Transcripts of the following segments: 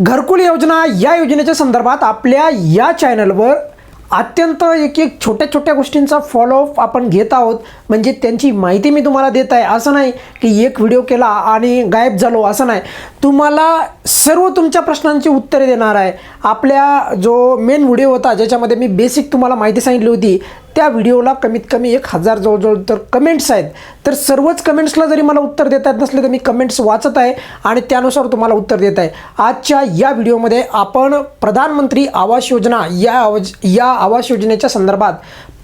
घरकुल योजना या योजनेच्या संदर्भात आपल्या या चॅनलवर अत्यंत एक एक छोट्या छोट्या गोष्टींचा फॉलोअप आपण घेत आहोत. म्हणजे त्यांची माहिती मी तुम्हाला देत आहे. असं नाही की एक व्हिडिओ केला आणि गायब झालो. असं नाही. तुम्हाला सर्व तुमच्या प्रश्नांची उत्तरे देणार आहे. आपल्या जो मेन व्हिडिओ होता ज्याच्यामध्ये मी बेसिक तुम्हाला माहिती सांगितली होती त्या व्हिडिओला कमीत कमी एक हजार जवळजवळ तर कमेंट्स आहेत. तर सर्वच कमेंट्सला जरी मला उत्तर देता येत नसले तर मी कमेंट्स वाचत आहे आणि त्यानुसार तुम्हाला उत्तर देत आहे. आजच्या या व्हिडिओमध्ये आपण प्रधानमंत्री आवास योजना या आवाज या आवास योजनेच्या संदर्भात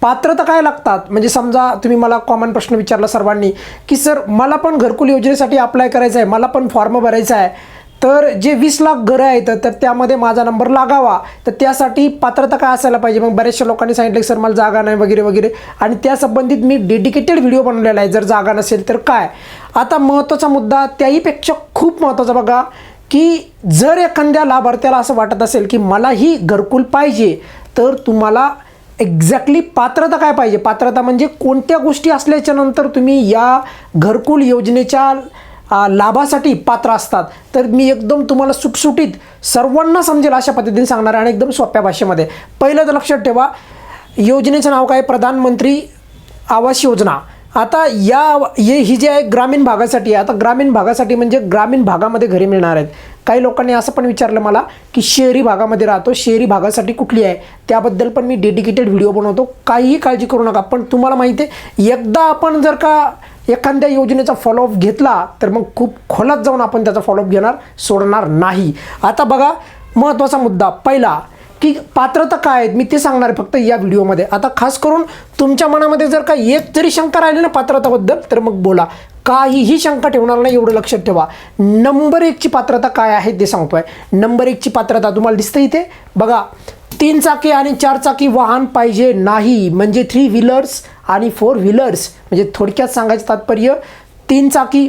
पात्रता काय लागतात? म्हणजे समजा तुम्ही मला कॉमन प्रश्न विचारला सर्वांनी की सर मला पण घरकुल योजनेसाठी अप्लाय करायचं आहे मला पण फॉर्म भरायचा आहे. तर जे वीस लाख घरं आहेत तर त्यामध्ये माझा नंबर लागावा. तर त्यासाठी पात्रता काय असायला पाहिजे? मग बऱ्याचशा लोकांनी सांगितलं की सर मला जागा नाही वगैरे वगैरे. आणि त्या संबंधित मी डेडिकेटेड व्हिडिओ बनवलेला आहे. जर जागा नसेल तर काय? आता महत्त्वाचा मुद्दा त्याहीपेक्षा खूप महत्त्वाचा बघा की जर एखाद्या लाभार्थ्याला असं वाटत असेल की मलाही घरकुल पाहिजे तर तुम्हाला एक्झॅक्टली पात्रता काय पाहिजे? पात्रता म्हणजे कोणत्या गोष्टी असल्याच्यानंतर तुम्ही या घरकुल योजनेच्या लाभासाठी पात्र असतात. तर मी एकदम तुम्हाला सुटसुटीत सर्वांना समजेल अशा पद्धतीने सांगणार आहे आणि एकदम सोप्या भाषेमध्ये. पहिलं तर लक्षात ठेवा योजनेचं नाव काय? प्रधानमंत्री आवास योजना. आता या ये ही जी आहे ग्रामीण भागासाठी आहे. आता ग्रामीण भागासाठी म्हणजे ग्रामीण भागामध्ये घरे मिळणार आहेत. काही लोकांनी असं पण विचारलं मला की शहरी भागामध्ये राहतो शहरी भागासाठी कुठली आहे? त्याबद्दल पण मी डेडिकेटेड व्हिडिओ बनवतो. काहीही काळजी करू नका पण तुम्हाला माहिती आहे एकदा आपण जर का एखाद्या योजनेचा फॉलोअप घेतला तर मग खूप खोलात जाऊन आपण त्याचा फॉलोअप घेणार सोडणार नाही. आता बघा महत्त्वाचा मुद्दा पहिला की पात्रता काय आहेत मी ते सांगणार आहे फक्त या व्हिडिओमध्ये. आता खास करून तुमच्या मनामध्ये जर का एक जरी शंका राहिली ना पात्रताबद्दल तर मग बोला. काहीही शंका ठेवणार नाही एवढं लक्षात ठेवा. नंबर एकची पात्रता काय आहे ते सांगतोय. नंबर एकची पात्रता तुम्हाला दिसतं इथे. बघा तीन चाकी आणि चार चाकी वाहन पाहिजे नाही म्हणजे थ्री व्हीलर्स आणि फोर व्हीलर्स म्हणजे थोडक्यात सांगायचं तात्पर्य तीन चाकी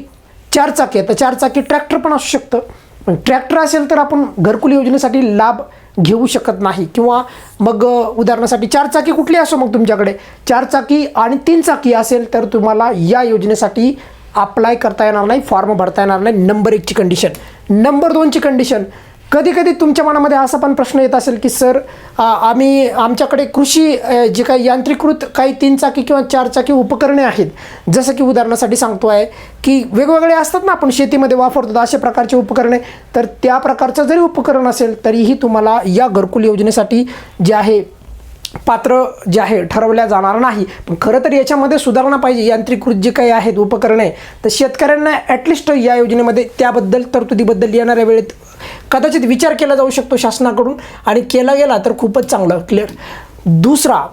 चार चाकी. आता चार चाकी ट्रॅक्टर पण असू शकतं. पण ट्रॅक्टर असेल तर आपण घरकुल योजनेसाठी लाभ घेऊ शकत नाही. किंवा मग उदाहरणासाठी चारचाकी कुठली असो मग तुमच्याकडे? चारचाकी आणि तीन चाकी असेल तर तुम्हाला या योजनेसाठी अप्लाय करता येणार नाही फॉर्म भरता येणार नाही नंबर एकची कंडिशन नंबर दोनची कंडिशन कधी कधी तुमच्या मनामध्ये असा पण प्रश्न येत असेल की सर आम्ही आमच्याकडे कृषी जे काही यांत्रिकृत काही तीन चाकी किंवा चार चाकी उपकरणे आहेत. जसं की उदाहरणासाठी सांगतो आहे की वेगवेगळे असतात ना आपण शेतीमध्ये वापरतो अशा प्रकारचे उपकरणे. तर त्या प्रकारचं जरी उपकरण असेल तरीही तुम्हाला या घरकुल योजनेसाठी जे आहे पात्र जे आहे ठरवल्या जाणार नाही. पण खरं तर याच्यामध्ये सुधारणा पाहिजे. यांत्रिकृत जे काही आहेत उपकरणे तर शेतकऱ्यांना ॲटलिस्ट या योजनेमध्ये त्याबद्दल तरतुदीबद्दल येणाऱ्या वेळेत कदाचित विचार केला जाऊ शकतो शासनाकडून आणि केला गेला तर खूपच चांगलं क्लिअर दुसरा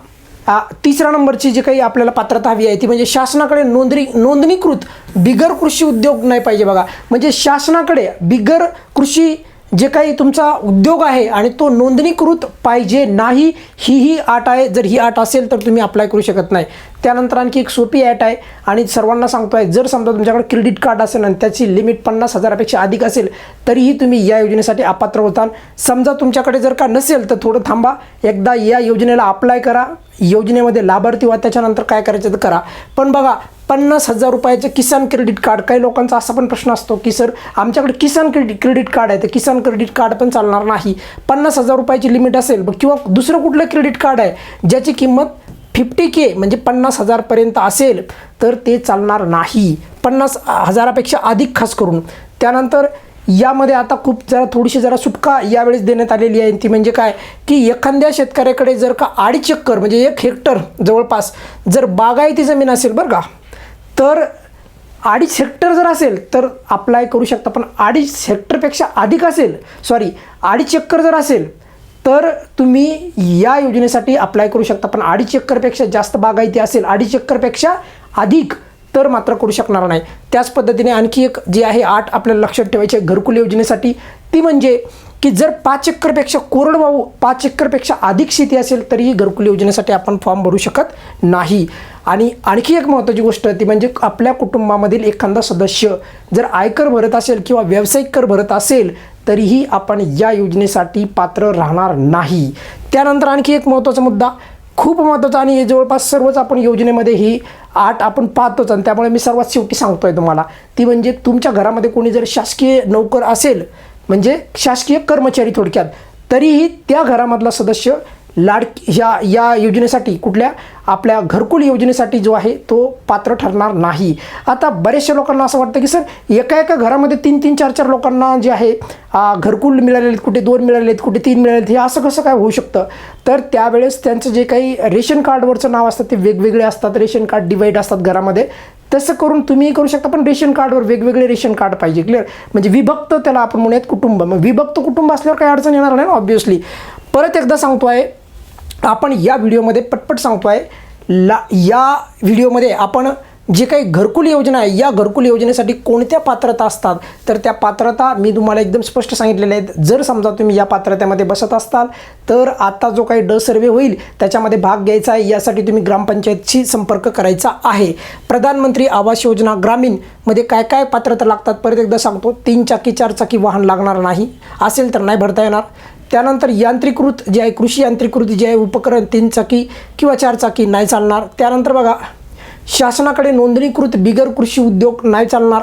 तिसऱ्या नंबरची जी काही आपल्याला पात्रता हवी आहे ती म्हणजे शासनाकडे नोंदणी नोंदणीकृत बिगर कृषी उद्योग नाही पाहिजे बघा. म्हणजे शासनाकडे बिगर कृषी जे काही तुमचा उद्योग आहे आणि तो नोंदणीकृत पाहिजे नाही ही ही अट आहे. जर ही अट असेल तर तुम्ही अप्लाय करू शकत नाही. त्यानंतर आणखी एक सोपी ॲट आहे आणि सर्वांना सांगतो आहे जर समजा तुमच्याकडे क्रेडिट कार्ड असेल आणि त्याची लिमिट पन्नास हजारापेक्षा अधिक असेल तरीही तुम्ही या योजनेसाठी अपात्र होताल. समजा तुमच्याकडे जर का नसेल तर थोडं थांबा. एकदा या योजनेला अप्लाय करा. योजनेमध्ये लाभार्थी व्हा त्याच्यानंतर काय करायचं तर करा. पण बघा पन्नास हजार रुपयाचं किसान क्रेडिट कार्ड काही लोकांचा असा पण प्रश्न असतो की सर आमच्याकडे किसान क्रेडिट क्रेडिट कार्ड आहे तर किसान क्रेडिट कार्ड पण चालणार नाही. पन्नास हजार रुपयाची लिमिट असेल किंवा दुसरं कुठलं क्रेडिट कार्ड आहे ज्याची किंमत फिफ्टी के म्हणजे पन्नास हजारपर्यंत असेल तर ते चालणार नाही. पन्नास हजारापेक्षा अधिक खास करून. त्यानंतर यामध्ये आता खूप जरा थोडीशी जरा सुटका यावेळेस देण्यात आलेली आहे. ती म्हणजे काय? की एखाद्या शेतकऱ्याकडे जर का अडीच एकर म्हणजे एक हेक्टर जवळपास जर बागायती जमीन असेल बरं का तर अडीच हेक्टर जर असेल तर अप्लाय करू शकता. पण अडीच हेक्टरपेक्षा अधिक असेल सॉरी अडीच एकर जर असेल तर तुम्ही या योजनेसाठी अप्लाय करू शकता. पण अडीच एक्करपेक्षा जास्त बागायती असेल अडीच एक्करपेक्षा अधिक तर मात्र करू शकणार नाही. त्याच पद्धतीने आणखी एक जी आहे आठ आपल्याला लक्षात ठेवायची घरकुल योजनेसाठी. ती म्हणजे की जर पाच एकरपेक्षा कोरडवाहू पाच एकरपेक्षा अधिक शेती असेल तरीही घरकुल योजनेसाठी आपण फॉर्म भरू शकत नाही. आणि आणखी एक महत्त्वाची गोष्ट ती म्हणजे आपल्या कुटुंबामधील एखादा सदस्य जर आयकर भरत असेल किंवा व्यावसायिक कर भरत असेल तरीही आपण या योजनेसाठी पात्र राहणार नाही. त्यानंतर आणखी एक महत्त्वाचा मुद्दा खूप महत्त्वाचा आणि हे जवळपास सर्वच आपण योजनेमध्ये ही आठ आपण पाहतोच आणि त्यामुळे मी सर्वात शेवटी सांगतोय तुम्हाला ती म्हणजे तुमच्या घरामध्ये कोणी जर शासकीय नोकर असेल म्हणजे शासकीय कर्मचारी थोडक्यात तरीही त्या घरामधला सदस्य लाड ह्या या योजनेसाठी कुठल्या आपल्या घरकुल योजनेसाठी जो आहे तो पात्र ठरणार नाही. आता बऱ्याचशा लोकांना असं वाटतं की सर एका एका घरामध्ये तीन तीन चार चार लोकांना जे आहे घरकुल मिळालेले आहेत कुठे दोन मिळाले आहेत कुठे तीन मिळाले आहेत हे असं कसं काय होऊ शकतं? तर त्यावेळेस त्यांचं जे काही रेशन कार्डवरचं नाव असतं ते वेगवेगळे असतात रेशन कार्ड डिवाईड असतात घरामध्ये. तसं करून तुम्ही करू शकता पण रेशन कार्डवर वेगवेगळे रेशन कार्ड पाहिजे क्लिअर? म्हणजे विभक्त त्याला आपण म्हणूयात कुटुंब. मग विभक्त कुटुंब असल्यावर काही अडचण येणार नाही ऑब्विसली परत एकदा सांगतो आहे आपण या व्हिडिओमध्ये पटपट सांगतो आहे ला या व्हिडिओमध्ये आपण जे काही घरकुल योजना आहे या घरकुल योजनेसाठी कोणत्या पात्रता असतात? तर त्या पात्रता मी तुम्हाला एकदम स्पष्ट सांगितलेल्या आहेत. जर समजा तुम्ही या पात्रतेमध्ये बसत असताल तर आता जो काही ड सर्वे होईल त्याच्यामध्ये भाग घ्यायचा आहे. यासाठी तुम्ही ग्रामपंचायतशी संपर्क करायचा आहे. प्रधानमंत्री आवास योजना ग्रामीणमध्ये काय काय पात्रता लागतात? परत एकदा सांगतो. तीन चाकी चार चाकी वाहन लागणार नाही. असेल तर नाही भरता येणार. त्यानंतर यांत्रिकृत जे आहे कृषी यांत्रिकृत जे आहे उपकरण तीन चाकी किंवा चार चाकी नाही चालणार. त्यानंतर बघा शासनाकडे नोंदणीकृत बिगर कृषी उद्योग नाही चालणार.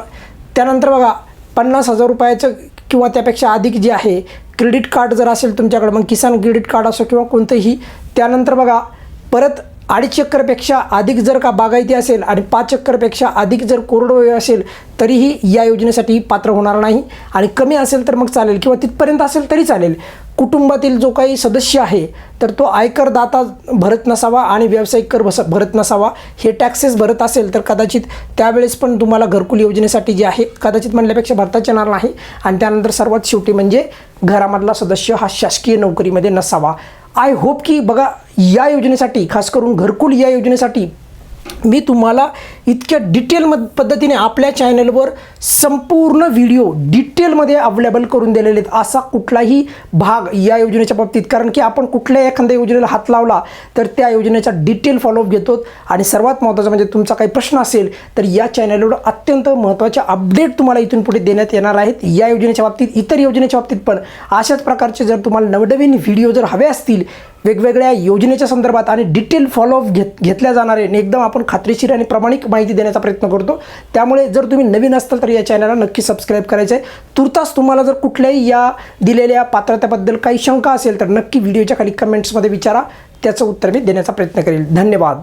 त्यानंतर बघा पन्नास हजार रुपयाचं किंवा त्यापेक्षा अधिक जे आहे क्रेडिट कार्ड जर असेल तुमच्याकडे मग किसान क्रेडिट कार्ड असो किंवा कोणतंही त्यानंतर बघा परत अडीच चक्करपेक्षा अधिक जर का बागायती असेल आणि पाच चक्करपेक्षा अधिक जर कोरडवाहू असेल तरीही या योजनेसाठी पात्र होणार नाही. आणि कमी असेल तर मग चालेल किंवा तिथपर्यंत असेल तरी चालेल. कुटुंबातील जो काही सदस्य आहे तर तो आयकर दाता भरत नसावा आणि व्यावसायिक कर बस भरत नसावा. हे टॅक्सेस भरत असेल तर कदाचित त्यावेळेस पण तुम्हाला घरकुल योजनेसाठी जे आहे कदाचित म्हणल्यापेक्षा भरताच येणार नाही. आणि त्यानंतर सर्वात शेवटी म्हणजे घरामधला सदस्य हा शासकीय नोकरीमध्ये नसावा. आय होप की बघा या योजनेसाठी खास करून घरकुल या योजनेसाठी मी तुम्हाला इतक्या डिटेल मध पद्धतीने आपल्या चॅनलवर संपूर्ण व्हिडिओ डिटेलमध्ये अवेलेबल करून दिलेले आहेत. असा कुठलाही भाग या योजनेच्या बाबतीत. कारण की आपण कुठल्या एखाद्या योजनेला हात लावला तर त्या योजनेचा डिटेल फॉलोअप घेतो. आणि सर्वात महत्त्वाचं म्हणजे तुमचा काही प्रश्न असेल तर या चॅनलवर अत्यंत महत्त्वाचे अपडेट तुम्हाला इथून पुढे देण्यात येणार आहेत. या योजनेच्या बाबतीत इतर योजनेच्या बाबतीत पण. अशाच प्रकारचे जर तुम्हाला नवनवीन व्हिडिओ जर हवे असतील वेगवेगळ्या योजनेच्या संदर्भात आणि डिटेल फॉलोअप घेत घेतल्या जाणारे एकदम आपण खात्रीशीर आणि प्रामाणिक माहिती देण्याचा प्रयत्न करतो. त्यामुळे जर तुम्ही नवीन असताल तर या चॅनलला नक्की सबस्क्राईब करायचं आहे तुर्तास तुम्हाला जर कुठल्याही या दिलेल्या पात्रतेबद्दल काही शंका असेल तर नक्की व्हिडिओच्या खाली कमेंट्समध्ये विचारा. त्याचं उत्तर मी देण्याचा प्रयत्न करेल. धन्यवाद.